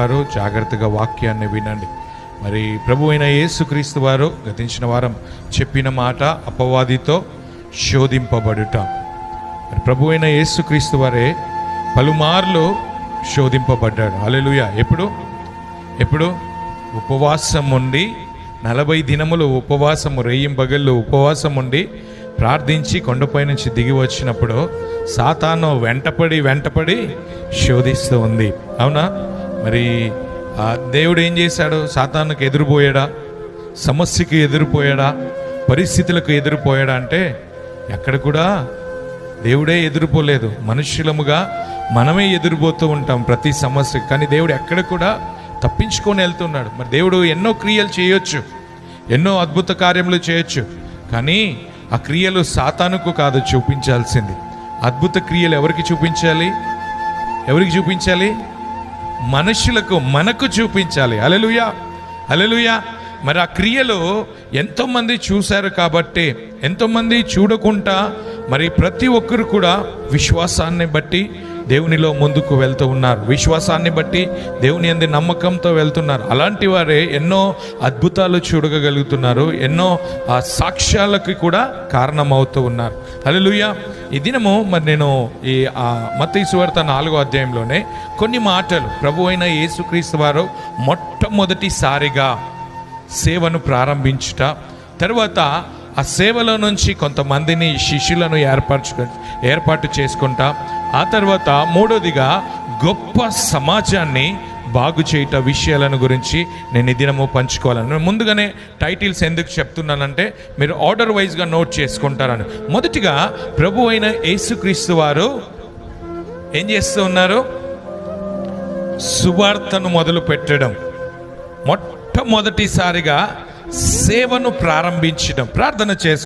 వారు జాగ్రత్తగా వాక్యాన్ని వినండి. మరి ప్రభు అయిన యేసుక్రీస్తు వారు గతించిన వారం చెప్పిన మాట అపవాదితో శోధింపబడుట. మరి ప్రభు అయిన యేసుక్రీస్తు వారే పలుమార్లు శోధింపబడ్డాడు అలెలుయ ఎప్పుడు? ఎప్పుడు? ఉపవాసం ఉండి నలభై దినములు ఉపవాసము రేయింబగళ్ళు ఉపవాసం ఉండి ప్రార్థించి కొండపై నుంచి దిగి వచ్చినప్పుడు సాతాను వెంటపడి వెంటపడి శోధిస్తూ ఉంది. అవునా? మరి దేవుడు ఏం చేశాడు? సాతానుకు ఎదురుపోయాడా? సమస్యకి ఎదురుపోయాడా? పరిస్థితులకు ఎదురుపోయాడా అంటే ఎక్కడ కూడా దేవుడే ఎదురుపోలేదు. మనుష్యులముగా మనమే ఎదురుపోతూ ఉంటాం ప్రతి సమస్యకి కానీ దేవుడు ఎక్కడ కూడా తప్పించుకొని వెళ్తున్నాడు. మరి దేవుడు ఎన్నో క్రియలు చేయొచ్చు. ఎన్నో అద్భుత కార్యములు చేయొచ్చు. కానీ ఆ క్రియలు సాతానుకు కాదు చూపించాల్సింది. అద్భుత క్రియలు ఎవరికి చూపించాలి? ఎవరికి చూపించాలి? మనుషులకు మనకు చూపించాలి. అలెలుయా అలెలుయా మరి ఆ క్రియలో ఎంతోమంది చూశారు కాబట్టి ఎంతోమంది చూడకుండా మరి ప్రతి ఒక్కరు కూడా విశ్వాసాన్ని బట్టి దేవునిలో ముందుకు వెళ్తూ ఉన్నారు. విశ్వాసాన్ని బట్టి దేవుని అంది నమ్మకంతో వెళ్తున్నారు. అలాంటి వారే ఎన్నో అద్భుతాలు చూడగలుగుతున్నారు. ఎన్నో ఆ సాక్ష్యాలకు కూడా కారణమవుతూ ఉన్నారు. హల్లెలూయా. ఈ దినము మరి నేను ఈ ఆ మత్తయి నాలుగో అధ్యాయంలోనే కొన్ని మాటలు. ప్రభు అయిన యేసుక్రీస్తు వారు మొట్టమొదటిసారిగా సేవను ప్రారంభించుట తర్వాత ఆ సేవలో నుంచి కొంతమందిని శిష్యులను ఏర్పరచుకు ఏర్పాటు చేసుకుంటా ఆ తర్వాత మూడోదిగా గొప్ప సమాజాన్ని బాగు చేయట విషయాలను గురించి నేను ఈ దినము పంచుకోవాలను. ముందుగానే టైటిల్స్ ఎందుకు చెప్తున్నానంటే మీరు ఆర్డర్ వైజ్గా నోట్ చేసుకుంటారని. మొదటిగా ప్రభు అయిన యేసుక్రీస్తు వారు ఏం చేస్తూ ఉన్నారు? సువార్తను మొదలు పెట్టడం. మొట్టమొదటిసారిగా సేవను ప్రారంభించడం. ప్రార్థన చేసు